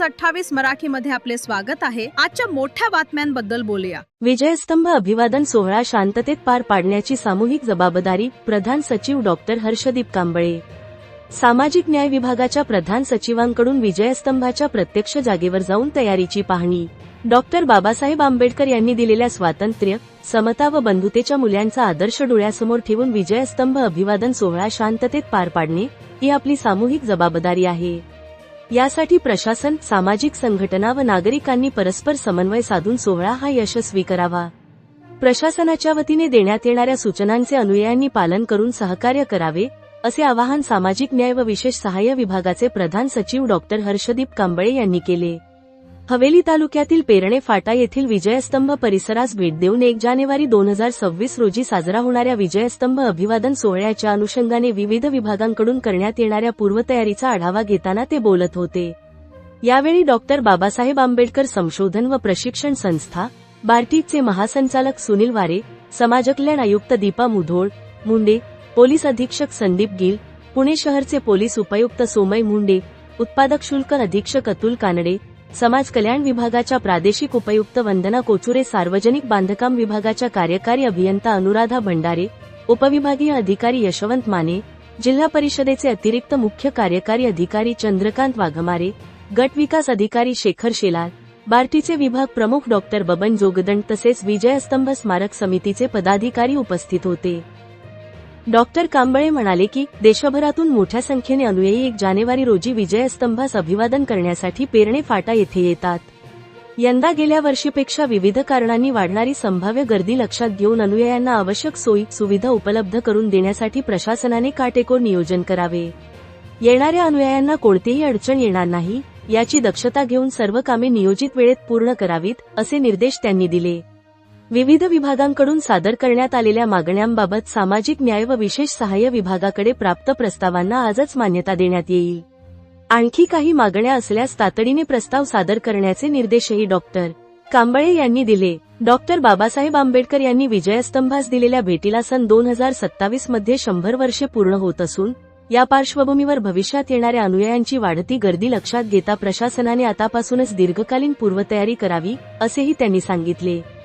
News अठ्ठावीस मराठी मध्ये आपले स्वागत आहे. आजच्या मोठ्या बातम्यांबद्दल बोलूया. विजयस्तंभ अभिवादन सोहळा शांततेत पार पाडण्याची सामूहिक जबाबदारी प्रधान सचिव डॉक्टर हर्षदीप कांबळे. सामाजिक न्याय विभागाच्या प्रधान सचिवांकडून विजयस्तंभाच्या प्रत्यक्ष जागेवर जाऊन तयारीची पाहणी. डॉक्टर बाबासाहेब आंबेडकर यांनी दिलेल्या स्वातंत्र्य समता व बंधुतेच्या मूल्यांचा आदर्श डोळ्यासमोर ठेवून विजयस्तंभ अभिवादन सोहळा शांततेत पार पाडणे ही आपली सामूहिक जबाबदारी आहे. यासाठी प्रशासन सामाजिक संघटना व नागरिकांनी परस्पर समन्वय साधून सोहळा हा यशस्वी करावा. प्रशासनाच्या वतीने देण्यात येणाऱ्या सूचनांचे अनुयायांनी पालन करून सहकार्य करावे असे आवाहन सामाजिक न्याय व विशेष सहाय्य विभागाचे प्रधान सचिव डॉक्टर हर्षदीप कांबळे यांनी केले. हवेली तालुक्यातील पेरणे फाटा येथील विजयस्तंभ परिसरास भेट देऊन एक जानेवारी दोन हजार सव्वीस रोजी साजरा होणाऱ्या विजयस्तंभ अभिवादन सोहळ्याच्या अनुषंगाने विविध विभागांकडून करण्यात येणाऱ्या पूर्वतयारीचा आढावा घेताना ते बोलत होते. यावेळी डॉक्टर बाबासाहेब आंबेडकर संशोधन व प्रशिक्षण संस्था बार्टीकचे महासंचालक सुनील वारे समाजकल्याण आयुक्त दीपा मुधोळ मुंडे पोलीस अधीक्षक संदीप गिल पुणे शहरचे पोलीस उपायुक्त सोमय मुंडे उत्पादक शुल्क अधीक्षक अतुल कानडे समाज कल्याण विभागाच्या प्रादेशिक उपायुक्त वंदना कोचुरे सार्वजनिक बांधकाम विभागाच्या कार्यकारी अभियंता अनुराधा भंडारे उपविभागीय अधिकारी यशवंत माने जिल्हा परिषदेचे अतिरिक्त मुख्य कार्यकारी अधिकारी चंद्रकांत वाघमारे गट विकास अधिकारी शेखर शेलार बार्टीचे विभाग प्रमुख डॉक्टर बबन जोगदंड तसेच विजयस्तंभ स्मारक समितीचे पदाधिकारी उपस्थित होते. डॉक्टर कांबळे म्हणाले की देशभरातून मोठ्या संख्येने अनुयायी एक जानेवारी रोजी विजयस्तंभास अभिवादन करण्यासाठी पेरणे फाटा येथे येतात. यंदा गेल्या वर्षीपेक्षा विविध कारणांनी वाढणारी संभाव्य गर्दी लक्षात घेऊन अनुयायांना आवश्यक सोयी सुविधा उपलब्ध करून देण्यासाठी प्रशासनाने काटेकोर नियोजन करावे. येणाऱ्या अनुयायांना कोणतीही अडचण येणार नाही याची दक्षता घेऊन सर्व कामे नियोजित वेळेत पूर्ण करावीत असे निर्देश त्यांनी दिले. विविध विभागांकडून सादर करण्यात आलेल्या मागण्यांबाबत सामाजिक न्याय व विशेष सहाय्य विभागाकडे प्राप्त प्रस्तावांना आजच मान्यता देण्यात येईल. आणखी काही मागण्या असल्यास तातडीने प्रस्ताव सादर करण्याचे निर्देशही डॉक्टर कांबळे यांनी दिले. डॉक्टर बाबासाहेब आंबेडकर यांनी विजयस्तंभास दिलेल्या भेटीला सन दोन हजार सत्तावीसमध्ये शंभर वर्षे पूर्ण होत असून या पार्श्वभूमीवर भविष्यात येणाऱ्या अनुयायांची वाढती गर्दी लक्षात घेता प्रशासनाने आतापासूनच दीर्घकालीन पूर्वतयारी करावी असेही त्यांनी सांगितले.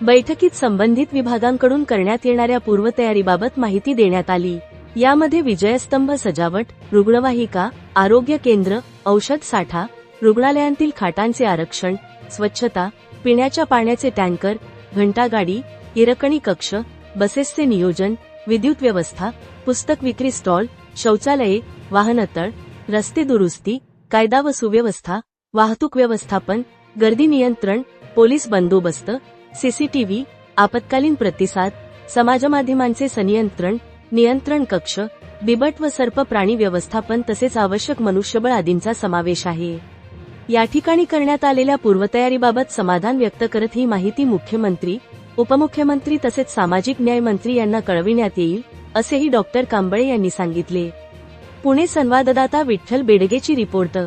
बैठकीत संबंधित विभागांकडून करण्यात येणाऱ्या पूर्वतयारीबाबत माहिती देण्यात आली. यामध्ये विजयस्तंभ सजावट रुग्णवाहिका आरोग्य केंद्र औषध साठा रुग्णालयांतील खाटांचे आरक्षण स्वच्छता पिण्याच्या पाण्याचे टँकर घंटागाडी इरकणी कक्ष बसेसचे नियोजन विद्युत व्यवस्था पुस्तक विक्री स्टॉल शौचालये वाहनतळ रस्ते दुरुस्ती कायदा व सुव्यवस्था वाहतूक व्यवस्थापन गर्दी नियंत्रण पोलीस बंदोबस्त सीसीटीव्ही आपत्कालीन प्रतिसाद समाजमाध्यमांचे संनियंत्रण नियंत्रण कक्ष बिबट व सर्प प्राणी व्यवस्थापन तसेच आवश्यक मनुष्यबळ आदींचा समावेश आहे. या ठिकाणी करण्यात आलेल्या पूर्वतयारीबाबत समाधान व्यक्त करत ही माहिती मुख्यमंत्री उपमुख्यमंत्री तसेच सामाजिक न्याय मंत्री यांना कळविण्यात येईल असेही डॉक्टर कांबळे यांनी सांगितले. पुणे संवाददाता विठ्ठल बेडगेची रिपोर्ट